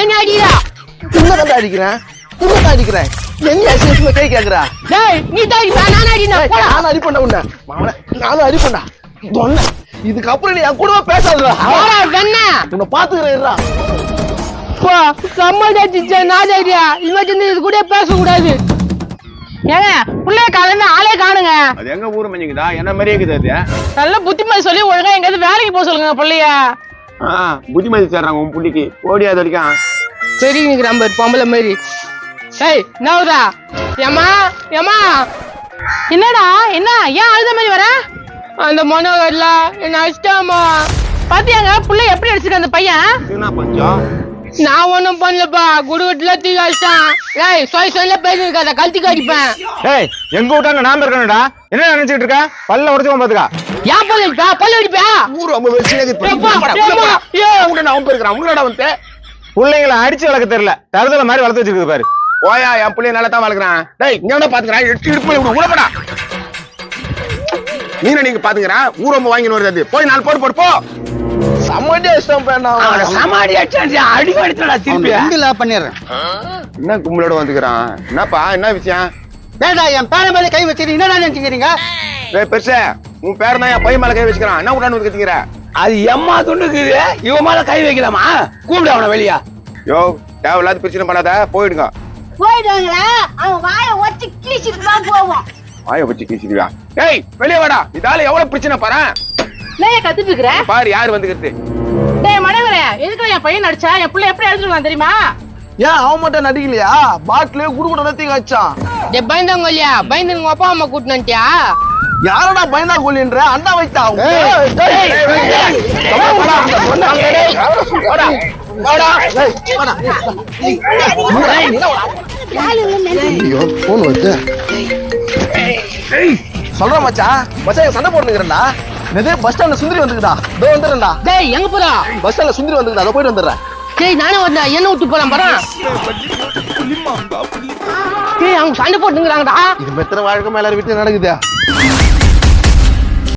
என்ன அடிடா உன்னதான் அடிக்கிறேன்? உன்னதான் அடிக்கிறேன்? என்ன அசிங்கமா கை கேக்குறா. டேய் நீ தான் நான் அடினா போடா. நானும் அடிப்பண்டா உன்னை. மாமனே நானும் அடிப்பண்டா தொன்ன. இதுக்கப்புறம் நீ என் கூட பேசாதடா. போடா வெண்ண. உன்னை பாத்துக்கிறேன்டா போ சம்மதிச்ச நாதாரியா இவன் இது கூட பேசக்கூடாது. ஏங்க புள்ளைய காலையில ஆளே காணுங்க. அது எங்க ஊர் மஞ்சுக்குதா என்ன மாதிரியே இருக்குது அது? நல்ல புத்திமதி சொல்லி ஒழுங்கா எங்கேயாவது வேலைக்கு போக சொல்லுங்க புள்ளைய. ஆ புத்திமதி சேர்றாங்க உன் புள்ளிக்கு. ஓடி அது வரைக்கும். சரி நிக்கிற நம்பர் பொம்பளை மாதிரி. ஏய் நவுரா ஏமா ஏமா என்னடா என்ன ஏன் அழுத மாதிரி வர? அந்த மனோகர்ல என்ன அடிச்சிட்டாமா? பாத்தியாங்க புள்ள எப்படி அடிச்சிருக்க அந்த பையன்? என்ன பஞ்சம்? நான் ஒண்ணும் பண்ணலப்பா. குடுகுட்டுல தீ அடிச்சான் ஏய் சொய் சொல்ல பேசிருக்காத கழட்டி அடிப்பேன் ஏய் எங்க விட்டாங்க நாம இருக்கணும்டா. என்ன நினைச்சிட்டு இருக்க? பல்ல உடச்சு பாத்துக்கா. ஏன் பல்ல அடிப்பா? பல்ல அடிப்பா? ஊர் ரொம்ப வச்சு ஏப்பா, ஏப்பா, ஏ. அவன் போயிருக்கிறான் உங்களோட வந்து பிள்ளைங்களை அடிச்சு வளர்க்க தெரியல. தருதல மாதிரி வளர்த்து வச்சிருக்கு பாரு. ஓயா என் பிள்ளைய நல்லா தான் வளர்க்குறான். டேய் இங்க பாத்துக்கிறான் எட்டு இடுப்பு விடு உடப்படா மீனை நீங்க பாத்துக்கிறேன் ஊரம்ப வாங்கின்னு வருது அது. போய் நாலு போட்டு போட்டு போ. சம்மண்டியா இஷ்டம் பேண்டா சமாடி அடிச்சா அடி எடுத்துடா திருப்பி இல்ல பண்ணிடுறேன். என்ன கும்பலோட வந்துக்கிறான்? என்னப்பா என்ன விஷயம்? ஏடா என் பேர மேல கை வச்சிருக்கீங்க என்னடா நினைச்சுக்கிறீங்க? டேய் பெருசே உன் பேர் தான் என் பையன் மேல கை வச்சுக்கிறான். என்ன வந்து கத்திக்கிற அது எம்மா துண்டுக்குது இவன் மேல கை வைக்கலாமா? கூப்பிடு அவனை வெளியா. யோ தேவையில்லாத பிரச்சனை பண்ணாத போயிடுங்க. போயிடுவாங்களா அவன் வாயை ஒத்தி கிழிச்சிட்டு தான் போவோம். வாய வச்சு கீசிக்குவா ஏய் வெளியே வாடா. இதால எவ்வளவு பிரச்சனை பாரு. இல்லையே கத்துட்டு இருக்கிற பாரு யாரு வந்துக்கிறது டேய் மனோகரே எதுக்கு என் பையன் அடிச்சா என் புள்ள எப்படி அடிச்சிருக்கான் தெரியுமா ஏன் அவன் மட்டும் நடிக்கலையா பாட்டிலே குடுகுட தீங்க வச்சான் டேய் பயந்தவங்க இல்லையா பயந்து உங்க அப்பா அம்மா கூட்டினு வந்துட்டியா யாரடா பயந்தா கொல்லின்ற அண்டா வைத்தா ஐயோ போன் வந்து சொல்ற மச்சான் மச்சான் சண்டை போட்டுக்கிறேன்டா இதே பஸ் ஸ்டாண்ட்ல சுந்தரி வந்துக்குதா இதோ வந்துடுறேன்டா. டேய் எங்க போறா? பஸ் ஸ்டாண்ட்ல சுந்தரி வந்துக்குதா அதோ போயிட்டு வந்துடுறேன். டேய் நானே வந்தேன் என்ன விட்டு போலாம் பாரு. டேய் அவங்க சண்டை போட்டுங்கிறாங்கடா. இது மெத்தன வாழ்க்கை மேல வீட்டுல நடக்குதா.